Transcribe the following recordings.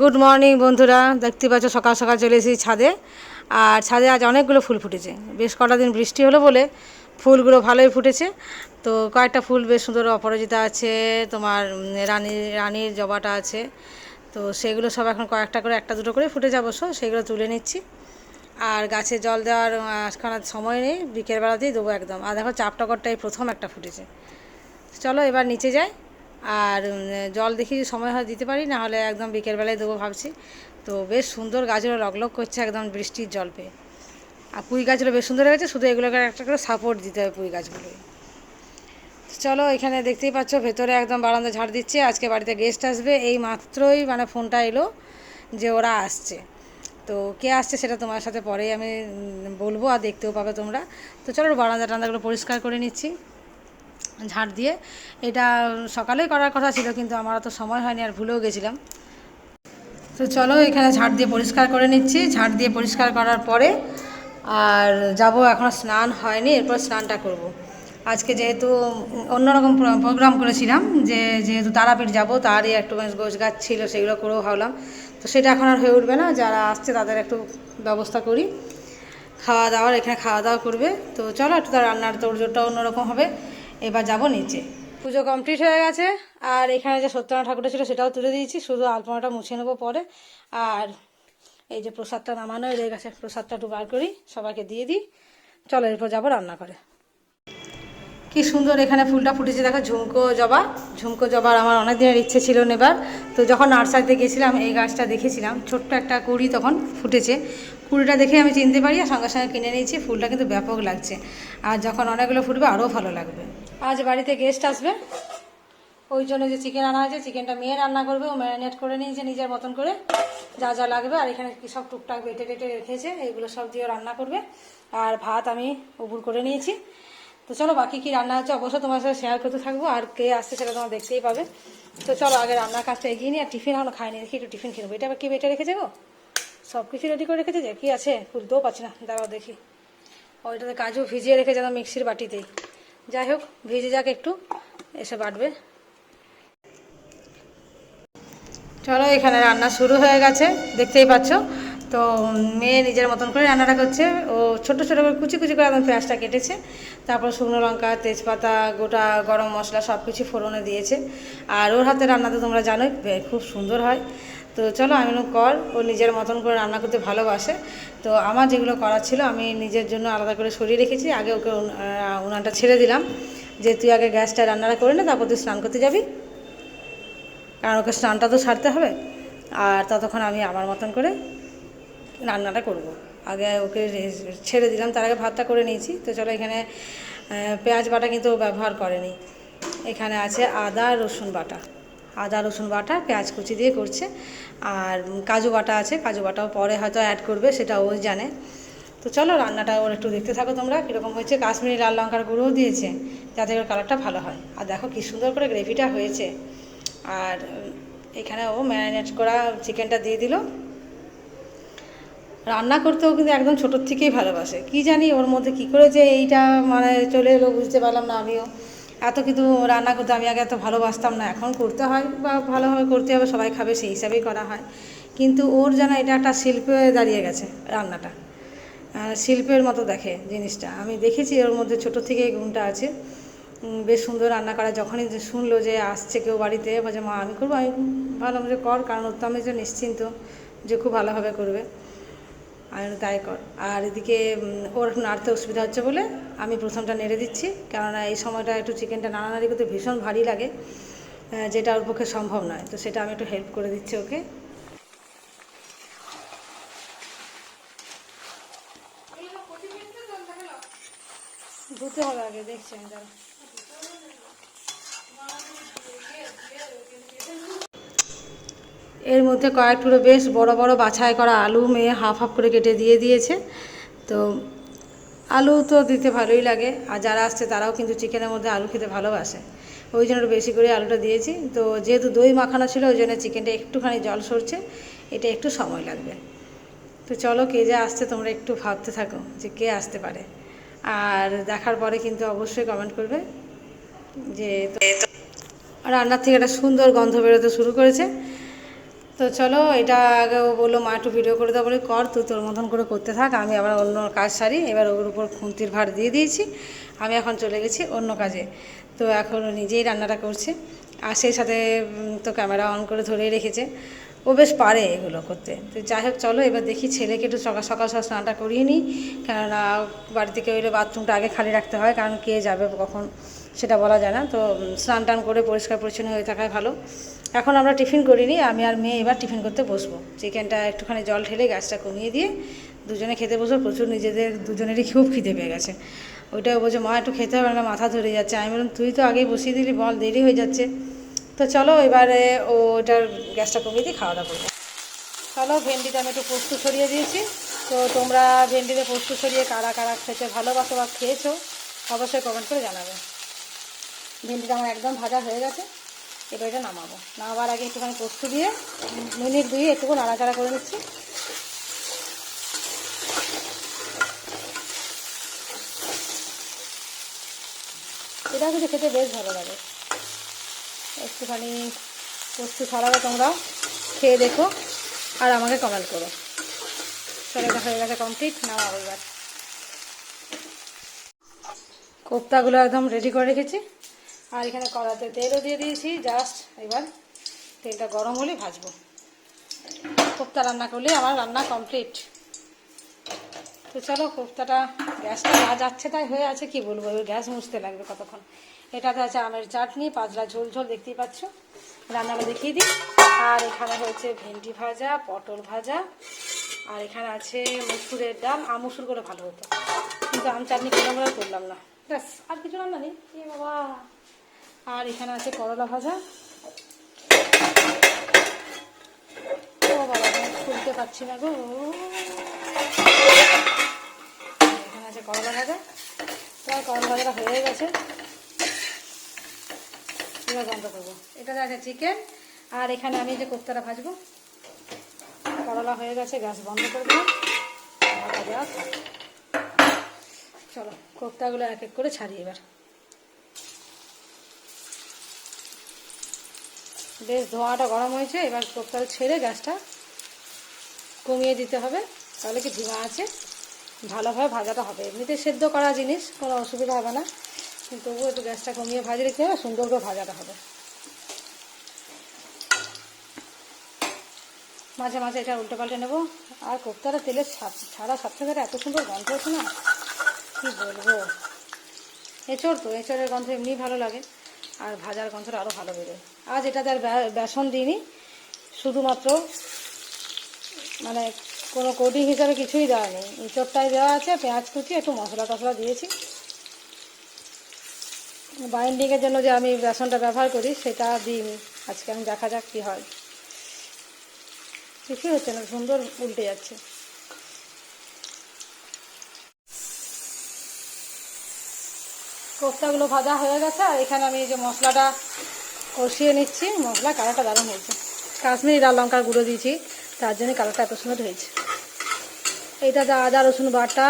Good morning বন্ধুরা। দেখতে পাচ্ছ, সকাল সকাল চলে এসেছি ছাদে। আর ছাদে আজ অনেকগুলো ফুল ফুটেছে। বেশ কটা দিন বৃষ্টি হলো বলে ফুলগুলো ভালোই ফুটেছে। তো কয়েকটা ফুল বেশ সুন্দর অপরাজিতা আছে, তোমার রানী, রানীর জবাটা আছে। তো সেগুলো সব এখন কয়েকটা করে, একটা দুটো করে ফুটে যাব। সেগুলো তুলে নিচ্ছি। আর গাছে জল দেওয়ার আজকাল সময় নেই। বিকেলবেলাতেই দেবো একদম। আর দেখো চাপটকরটা এই প্রথম একটা ফুটেছে। চলো এবার নিচে যাই। আর জল দেখি সময় হয় দিতে পারি না হলে একদম বিকেলবেলায় দেবো ভাবছি। তো বেশ সুন্দর গাছগুলো লগলগ করছে একদম বৃষ্টির জল পেয়ে। আর পুঁই গাছগুলো বেশ সুন্দর হয়েছে, শুধু এগুলোকে একটা করে সাপোর্ট দিতে হবে পুঁই গাছগুলো চলো এখানে দেখতেই পাচ্ছ, ভেতরে একদম বারান্দা ঝাড় দিচ্ছে, আজকে বাড়িতে গেস্ট আসবে, এই মাত্রই মানে ফোনটা এলো যে ওরা আসছে। তো কে আসছে সেটা তোমার সাথে পরেই আমি বলব আর দেখতেও পাবে তোমরা। তো চলো বারান্দা টান্দাগুলো পরিষ্কার করে নিচ্ছি। ঝাড় দিয়ে। এটা সকালেই করার কথা ছিল, কিন্তু আমার তো সময় হয়নি আর ভুলেও গেছিলাম। তো চলো, এখানে ঝাড় দিয়ে পরিষ্কার করে নিচ্ছি। ঝাড় দিয়ে পরিষ্কার করার পরে আর যাব এখনও স্নান হয়নি, এরপর স্নানটা করব। আজকে যেহেতু অন্যরকম প্রো- প্রোগ্রাম করেছিলাম, যে যেহেতু তারাপীঠ যাব, তারই একটু গোছ গাছ ছিল, সেগুলো করেও ভাবলাম। তো সেটা এখন আর হয়ে উঠবে না, যারা আসছে তাদের একটু ব্যবস্থা করি। খাওয়া দাওয়ার, এখানে খাওয়া দাওয়া করবে। তো চলো, একটু তার রান্নার তোড়জোড়টা অন্যরকম হবে। এবার যাব নিচে। পুজো কমপ্লিট হয়ে গেছে, আর এখানে যে সত্যনারায়ণ ঠাকুরটা ছিল সেটাও তুলে দিয়েছি, শুধু আলপনাটা মুছে নেব পরে। আর এই যে প্রসাদটা নামানো রয়ে গেছে প্রসাদটা একটু বার করি, সবাইকে দিয়ে দিই। চলো, এরপর যাব রান্না করে। কি সুন্দর এখানে ফুলটা ফুটেছে, দেখো, ঝুমকো জবা। ঝুমকো জবার আমার অনেক দিনের ইচ্ছে ছিল নেবার। তো যখন নার্সারিতে গেছিলাম এই গাছটা দেখেছিলাম, ছোট্ট একটা কুড়ি তখন ফুটেছে। কুড়িটা দেখে আমি চিনতে পারি, আর সঙ্গে সঙ্গে কিনে নিয়েছি, ফুলটা কিন্তু ব্যাপক লাগছে। আর যখন অনেকগুলো ফুটবে, আরও ভালো লাগবে। আজ বাড়িতে গেস্ট আসবে। ওই জন্য যে চিকেন আনা হয়েছে চিকেনটা মেয়ে রান্না করবে, ও ম্যারিনেট করে নিয়েছে নিজের মতন করে। যা যা লাগবে, আর এখানে কি সব টুকটাক বেটে টেটে রেখেছে এইগুলো সব দিয়ে রান্না করবে। আর ভাত আমি উপুর করে নিয়েছি। তো চলো, বাকি কি রান্না হচ্ছে অবশ্যই তোমার সাথে শেয়ার করতে থাকব, আর কে আসছে সেটা তোমার দেখতেই পাবে। তো চলো, আগে রান্নার কাজটা এগিয়ে নিয়ে আর টিফিন এখনও খাইনি, দেখি একটু টিফিন খেয়ে এটা আবার কি বেটে রেখেছে গো? সব কিছু রেডি করে রেখেছে? যে কি আছে? খুলতেও পারছি না। দাঁড়াও দেখি। ওইটাতে কাজু ভিজিয়ে রেখেছে মিক্সির বাটিতেই। যাই হোক, ভিজে যাক একটু, এসে বাটবে চলো, এখানে রান্না শুরু হয়ে গেছে, দেখতেই পাচ্ছ। তো মেয়ে নিজের মতন করে রান্নাটা করছে। ও ছোট ছোটো করে কুচি কুচি করে একদম পেঁয়াজটা কেটেছে। তারপর শুকনো লঙ্কা, তেজপাতা, গোটা গরম মশলা সব কিছু ফোড়নে দিয়েছে। আর ওর হাতে রান্না তো তোমরা জানোই খুব সুন্দর হয়। তো চলো, আমি কর, ও নিজের মতন করে রান্না করতে ভালোবাসে। তো আমার যেগুলো করার ছিল, আমি নিজের জন্য আলাদা করে সরিয়ে রেখেছি। আগে ওকে উন- উনানটা ছেড়ে দিলাম। যে তুই আগে গ্যাসটা রান্নাটা করে নে, তারপর তুই স্নান করতে যাবি। কারণ ওকে স্নানটা তো সারতে হবে। আর ততক্ষণ আমি আমার মতন করে রান্নাটা করব। আগে ওকে ছেড়ে দিলাম, তার আগে ভাতটা করে নিয়েছি। তো চলো, এখানে পেঁয়াজ বাটা কিন্তু ব্যবহার করেনি। এখানে আছে আদা রসুন বাটা। আদা, রসুন বাটা, পেঁয়াজ কুচি দিয়ে করছে। আর কাজু বাটা আছে, কাজু বাটাও পরে হয়তো অ্যাড করবে সেটা ও জানে। তো চলো, রান্নাটা ওর একটু দেখতে থাকো তোমরা, কীরকম হয়েছে। কাশ্মীরি লাল লঙ্কার গুঁড়োও দিয়েছে, যাতে ওর কালারটা ভালো হয়। আর দেখো কী সুন্দর করে গ্রেভিটা হয়েছে। আর এখানে ও ম্যারিনেট করা চিকেনটা দিয়ে দিল। রান্না করতেও কিন্তু একদম ছোটোর থেকেই ভালোবাসে। কি জানি ওর মধ্যে কি করে যে এইটা মানে চলে এলো, বুঝতে পারলাম না আমিও। এত কিন্তু রান্না করতে আমি আগে এত ভালোবাসতাম না, এখন করতে হয় বা ভালোভাবে করতে হবে, সবাই খাবে সেই হিসাবেই করা হয়। কিন্তু ওর যেন এটা একটা শিল্পে দাঁড়িয়ে গেছে রান্নাটা। শিল্পের মতো দেখে জিনিসটা। আমি দেখেছি ওর মধ্যে ছোটো থেকে গুণটা আছে। বেশ সুন্দর রান্না করা। যখনই শুনলো যে আসছে কেউ বাড়িতে, বলছে, মা, আমি করব? আমি ভালো যে, কর, কারণ তো আমি যে নিশ্চিন্ত যে খুব ভালোভাবে করবে। বললাম, কর। আর এদিকে ওর নাড়তে অসুবিধা হচ্ছে বলে আমি প্রথমটা নেড়ে দিচ্ছি। কেননা এই সময়টা একটু চিকেনটা নাড়ানাড়ি করতে ভীষণ ভারী লাগে যেটা ওর পক্ষে সম্ভব নয়। তো সেটা আমি একটু হেল্প করে দিচ্ছি ওকে। ধুতে হবে আগে দেখছি আমি দাঁড়া এর মধ্যে কয়েক টুকরো বেশ বড় বড় বাছাই করা আলু মেয়ে হাফ হাফ করে কেটে দিয়ে দিয়েছে। তো আলু তো দিতে ভালোই লাগে, আর যারা আসছে তারাও কিন্তু চিকেনের মধ্যে আলু খেতে ভালোবাসে। ওই জন্য একটু বেশি করে আলুটা দিয়েছি। তো যেহেতু দই মাখানো ছিল, ওই জন্য চিকেনটা একটুখানি জল সরছে, এটা একটু সময় লাগবে। তো চলো কে যে আসছে তোমরা একটু ভাবতে থাকো যে কে আসতে পারে। আর দেখার পরে কিন্তু অবশ্যই কমেন্ট করবে যে রান্নার থেকে একটা সুন্দর গন্ধ বেরোতে শুরু করেছে। তো চলো, এটা আগে ও বলল, মা, একটু ভিডিও করে দাও। বলে, কর, তুই তোর মতন করে করতে থাক। আমি আবার অন্য কাজ সারি। এবার ওর উপর খুন্তির ভার দিয়ে দিয়েছি। আমি এখন চলে গেছি অন্য কাজে। তো এখন নিজেই রান্নাটা করছে। আর সেই সাথে তো ক্যামেরা অন করে ধরেই রেখেছে। ও বেশ পারে এগুলো করতে। তো যাই হোক, চলো, এবার দেখি ছেলেকে একটু সকাল সকাল সকাল স্নানটা করিয়ে নিই। কেননা বাড়িতে কেউ এলে বাথরুমটা আগে খালি রাখতে হয়, কারণ কে যাবে কখন সেটা বলা যায় না। তো স্নান টান করে পরিষ্কার পরিচ্ছন্ন হয়ে থাকাই ভালো। এখন আমরা টিফিন করিনি, আমি আর মেয়ে এবার টিফিন করতে বসবো। চিকেনটা একটুখানি জল ঢেলে গ্যাসটা কমিয়ে দিয়ে দুজনে খেতে বসবো, প্রচুর নিজেদের, দুজনেরই খুব খিদে পেয়ে গেছে। ওইটাও বলছে, মা, একটু খেতে হবে না, মাথা ধরে যাচ্ছে। আমি বললাম, তুই তো আগেই বসিয়ে দিলি, বল, দেরি হয়ে যাচ্ছে। তো চলো এবারে ওটার গ্যাসটা কমিয়ে দিয়ে খাওয়া দাওয়া করব। চলো ভেন্ডিতে আমি একটু পোস্ত ছড়িয়ে দিয়েছি। তো তোমরা ভেন্ডিতে পোস্ত ছড়িয়ে কারা কারা খেতে ভালোবাসো বা খেয়েছো, অবশ্যই কমেন্ট করে জানাবে। ভেন্ডিটা আমার একদম ভাজা হয়ে গেছে। এবার এটা নামাবো। নামাবার আগে একটুখানি পোস্ত দিয়ে মিনিট দুই একটু নাড়াচাড়া করে নিচ্ছি। এটা কিন্তু খেতে বেশ ভালো লাগে। একটুখানি পোস্ত ছড়াবে তোমরা। খেয়ে দেখো আর আমাকে কমেন্ট করো। চলে এটা হয়ে গেছে কমপ্লিট নামাবো এবার। কোপ্তাগুলো একদম রেডি করে রেখেছি। আর এখানে কড়াতে তেলও দিয়ে দিয়েছি জাস্ট এবার তেলটা গরম হলে ভাজবো। কোপ্তা রান্না করলে আমার রান্না কমপ্লিট তো চলো কোপ্তাটা গ্যাসটা না যাচ্ছে তাই হয়ে আছে, কি বলব ওই গ্যাস মুছতে লাগবে কতক্ষণ। এটাতে আছে আমের চাটনি পাতলা ঝোল ঝোল দেখতেই পাচ্ছ। রান্নাটা দেখিয়ে দিই। আর এখানে হয়েছে ভেন্ডি ভাজা, পটল ভাজা। আর এখানে আছে মসুরের ডাল। আম মুসুর করে ভালো হতো। কিন্তু আম চাটনি বলে করলাম না। ব্যাস, আর কিছু রান্না নেই। বাবা। আর এখানে আছে করলা ভাজা। ও বাবা খুলতে পারছি না গো। এখানে আছে করলা ভাজা। প্রায় করলা ভাজাটা হয়ে গেছে। এবার বন্ধ করব। এটা আছে চিকেন আর এখানে আমি যে কোপ্তাটা ভাজবো, করলা হয়ে গেছে, গ্যাস বন্ধ করে দিলাম। চলো কোপ্তাগুলো এক এক করে ছাড়ি এবার। বেশ ধোঁয়াটা গরম হয়েছে, এবার কোপ্তাটা ছেড়ে গ্যাসটা কমিয়ে দিতে হবে। তাহলে কি ধিমা আছে? ভালোভাবে ভাজাটা হবে। এমনিতে সেদ্ধ করা জিনিস, কোনো অসুবিধা হবে না। কিন্তু তবুও একটু গ্যাসটা কমিয়ে ভাজলে কী হবে, সুন্দর করে ভাজাটা হবে। মাঝে মাঝে এটা উল্টে পাল্টে নেব। আর কোপ্তাটা তেলের ছাড়া সাথে এত সুন্দর গন্ধ হচ্ছে না? কী বলব? এঁচড় তো, এঁচড়ের গন্ধ এমনি ভালো লাগে। আর ভাজার গন্ধটা আরও ভালো বেরোয়। আজ এটাতে আর বেসন দিইনি। শুধুমাত্র মানে কোনো কোডিং হিসাবে কিছুই দেওয়া নেই। এঁচড়টাই দেওয়া আছে, পেঁয়াজ কুচি, একটু মশলা টশলা দিয়েছি। বাইন্ডিংয়ের জন্য যে আমি বেসনটা ব্যবহার করি, সেটা দিইনি। আজকে আমি দেখা যাক কী হয়। কিছুই হচ্ছে না, সুন্দর উল্টে যাচ্ছে। কোফতাগুলো ভাজা হয়ে গেছে, আর এখানে আমি যে মশলাটা কষিয়ে নিচ্ছি, মশলা কালারটা দারুণ হয়েছে। কাশ্মীরি লাল লঙ্কার গুঁড়ো দিয়েছি, তার জন্য কালারটা এত সুন্দর হয়েছে। এইটাতে আদা, রসুন বাটা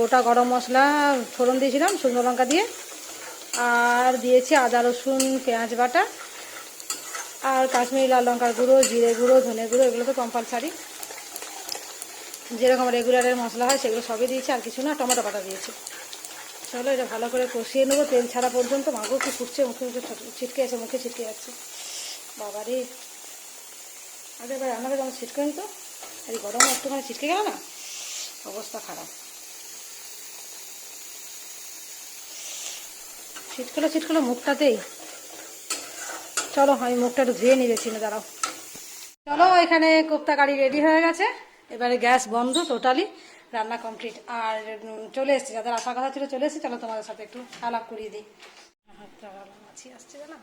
গোটা গরম মশলা, ফোড়ন দিয়েছিলাম, শুকনো লঙ্কা দিয়ে। আর দিয়েছি আদা, রসুন, পেঁয়াজ বাটা। আর কাশ্মীরি লাল লঙ্কার গুঁড়ো, জিরে গুঁড়ো, ধনে গুঁড়ো, এগুলো তো কম্পালসারি। যেরকম রেগুলারের মশলা হয়, সেগুলো সবই দিয়েছি, আর কিছু না, টমেটো বাটা দিয়েছি। চলো, এটা ভালো করে কষিয়ে নেব। তেল ছাড়া পর্যন্ত মাগো কি ফুটছে, মুখে মুখে ছিটকে আছে, মুখে ছিটকে যাচ্ছে বাবা রে আগে এবার রান্নাটা যেমন ছিটকে নিত? আর গরম একটুখানি ছিটকে গেল না? অবস্থা খারাপ। ছিটকলো, ছিটকেলো মুখটাতেই চলো, আমি মুখটা একটু ধুয়ে নিয়ে যাচ্ছি না, দাঁড়াও। চলো, এখানে কোপ্তা গাড়ি রেডি হয়ে গেছে। এবারে গ্যাস বন্ধ, টোটালি। রান্না কমপ্লিট আর চলে এসেছি, যাদের আসার কথা ছিল চলে এসেছি, চলো তোমাদের সাথে একটু আলাপ করিয়ে দিই। মাছি আসছে না।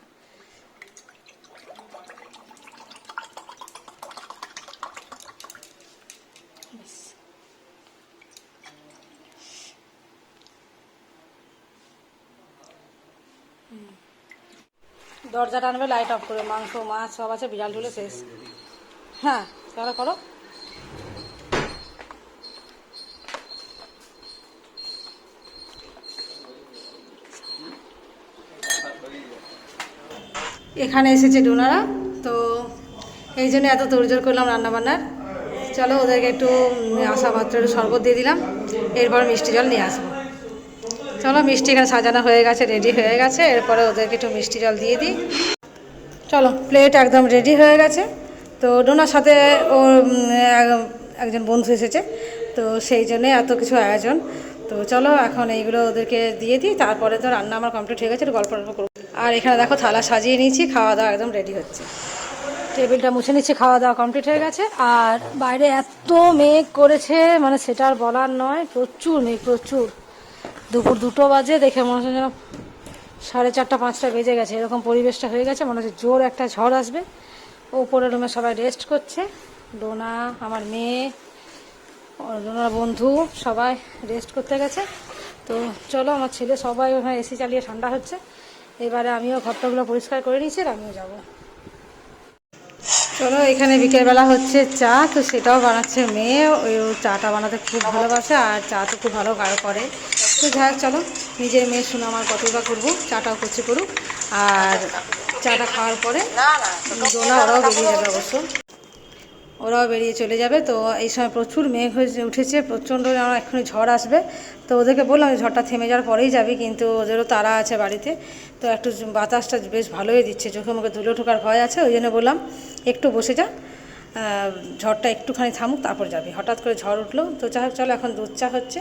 দরজাটা আনবে লাইট অফ করে, মাংস, মাছ সব আছে, বিড়াল ঢুলে শেষ। হ্যাঁ তাহলে করো। এখানে এসেছে ডোনারা, তো এই জন্য এত তোড়জোড় করলাম রান্নাবান্নার। চলো ওদেরকে একটু আসা একটু শরবত দিয়ে দিলাম, এরপর মিষ্টি জল নিয়ে আসব। চলো মিষ্টি এখানে সাজানো হয়ে গেছে রেডি হয়ে গেছে, এরপরে ওদেরকে একটু মিষ্টি জল দিয়ে দিই। চলো প্লেট একদম রেডি হয়ে গেছে। তো ডোনার সাথে এক- একজন বন্ধু এসেছে, তো সেই জন্যে এত কিছু আয়োজন। তো চলো এখন এইগুলো ওদেরকে দিয়ে দিই, তারপরে তো রান্না আমার কমপ্লিট হয়ে গেছে গল্প করব। আর এখানে দেখো থালা সাজিয়ে নিয়েছি খাওয়া দাওয়া একদম রেডি হচ্ছে। টেবিলটা মুছে নিচ্ছি খাওয়া দাওয়া কমপ্লিট হয়ে গেছে। আর বাইরে এত মেঘ করেছে মানে সেটা আর বলার নয়, প্রচুর মেঘ, প্রচুর। দুপুর দুটো বাজে, দেখে মনে হচ্ছে যেন সাড়ে চারটা, পাঁচটা বেজে গেছে। এরকম পরিবেশটা হয়ে গেছে, মনে হচ্ছে জোর একটা ঝড় আসবে। ওপরের রুমে সবাই রেস্ট করছে। ডোনা, আমার মেয়ে ডোনার বন্ধু, সবাই রেস্ট করতে গেছে। তো চলো, আমার ছেলে সবাই ওখানে এসি চালিয়ে ঠান্ডা হচ্ছে। এবারে আমিও ঘরটাগুলো পরিষ্কার করে নিয়েছি আর আমিও যাব। চলো এখানে বিকেলবেলা হচ্ছে চা তো সেটাও বানাচ্ছে মেয়ে। ওই চাটা বানাতে খুব ভালোবাসে আর চা তো খুব ভালো গাঢ় করে তো যাই চলো নিজের মেয়ে শুনে আমার কতই বা করব চাটাও করছে করুক। আর চাটা খাওয়ার পরে জোনা ওরাও বেরিয়ে যাবে অবশ্য। ওরাও বেরিয়ে চলে যাবে। তো এই সময় প্রচুর মেঘ হয়ে উঠেছে, প্রচণ্ড আমার এক্ষুনি ঝড় আসবে। তো ওদেরকে বললাম ঝড়টা থেমে যাওয়ার পরেই যাবি, কিন্তু ওদেরও তারা আছে বাড়িতে। তো একটু বাতাসটা বেশ ভালোই দিচ্ছে, চোখে মুখে ধুলো ঠোকার ভয় আছে, ওই জন্য বললাম একটু বসে যা। ঝড়টা একটুখানি থামুক, তারপর যাবি। হঠাৎ করে ঝড় উঠল, তো যাই হোক, চলো এখন দুধ চা হচ্ছে।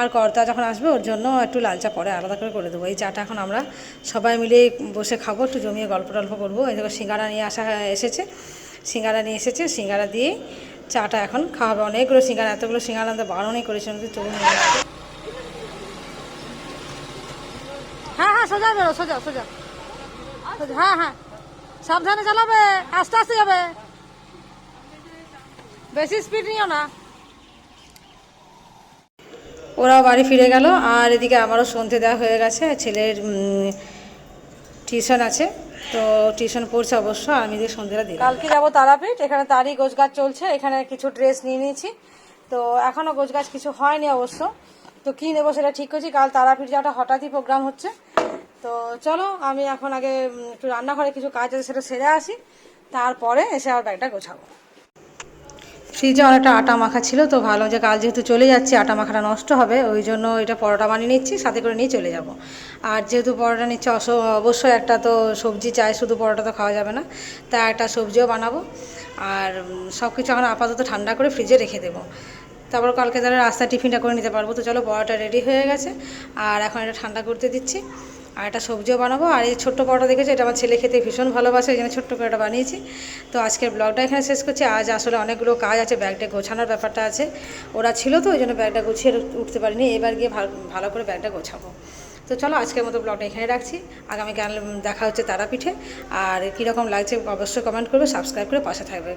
আর কর্তা যখন আসবে, ওর জন্য একটু লাল চা পরে আলাদা করে করে দেবো। এই চাটা এখন আমরা সবাই মিলে বসে খাব, একটু জমিয়ে গল্প টল্প করব। এই দেখো সিঙ্গারা নিয়ে আসা এসেছে। সিঙ্গারা নিয়ে এসেছে সিঙ্গারা দিয়ে চাটা এখন খাওয়াবে অনেকগুলো সিঙ্গারা এতগুলো সিঙ্গারা আনতে বারণই করেছে আমাদের চলুন। হ্যাঁ হ্যাঁ সোজা বেরো সোজা সোজা, হ্যাঁ হ্যাঁ। সাবধানে চালাবে আস্তে আস্তে যাবে। বেশি স্পিড নিও না। ওরাও বাড়ি ফিরে গেল আর এদিকে আমারও সন্ধে দেওয়া হয়ে গেছে ছেলের টিউশন আছে। তো টিউশন পড়ছে অবশ্য আর আমি দিয়ে সন্ধ্যেটা দিই কালকে যাব। তারাপীঠ এখানে তারই গোছগাছ চলছে এখানে কিছু ড্রেস নিয়ে নিয়েছি। তো এখনও গোছগাছ কিছু হয়নি অবশ্য। তো কী নেব সেটা ঠিক করছি কাল তারাপীঠ যাওয়াটা হঠাৎই প্রোগ্রাম হচ্ছে। তো চলো আমি এখন আগে একটু রান্নাঘরে কিছু কাজ আছে সেটা সেরে আসি। তারপরে এসে আবার ব্যাগটা গোছাবো। ফ্রিজে অনেকটা আটা মাখা ছিল, তো ভালো যে কাল যেহেতু চলে যাচ্ছি, আটা মাখাটা নষ্ট হবে, ওই জন্য এটা পরোটা বানিয়ে নিচ্ছি, সাথে করে নিয়ে চলে যাব। আর যেহেতু পরোটা নিচ্ছে অবশ্যই একটা তো সবজি চাই, শুধু পরোটা তো খাওয়া যাবে না, তা একটা সবজিও বানাবো। আর সব কিছু এখন আপাতত ঠান্ডা করে ফ্রিজে রেখে দেবো। তারপর কালকে তাহলে রাস্তা টিফিনটা করে নিতে পারব, তো চলো পরোটা রেডি হয়ে গেছে, আর এখন এটা ঠান্ডা করতে দিচ্ছি। আর একটা সবজিও বানাবো। আর এই ছোট্ট পরোটা দেখেছি? এটা আমার ছেলে খেতে ভীষণ ভালোবাসে ওই জন্য ছোট্ট করে এটা বানিয়েছি। তো আজকের ব্লগটা এখানে শেষ করছি। আজ আসলে অনেকগুলো কাজ আছে, ব্যাগটা গোছানোর ব্যাপারটা আছে। ওরা ছিল তো, ওই জন্য ব্যাগটা গুছিয়ে উঠতে পারিনি। এবার গিয়ে ভালো ভালো করে ব্যাগটা গোছাবো। তো চলো, আজকের মতো ব্লগটা এখানে রাখছি। আগামীকাল দেখা হচ্ছে তারাপীঠে। আর কীরকম লাগছে অবশ্যই কমেন্ট করবে, সাবস্ক্রাইব করে পাশে থাকবে।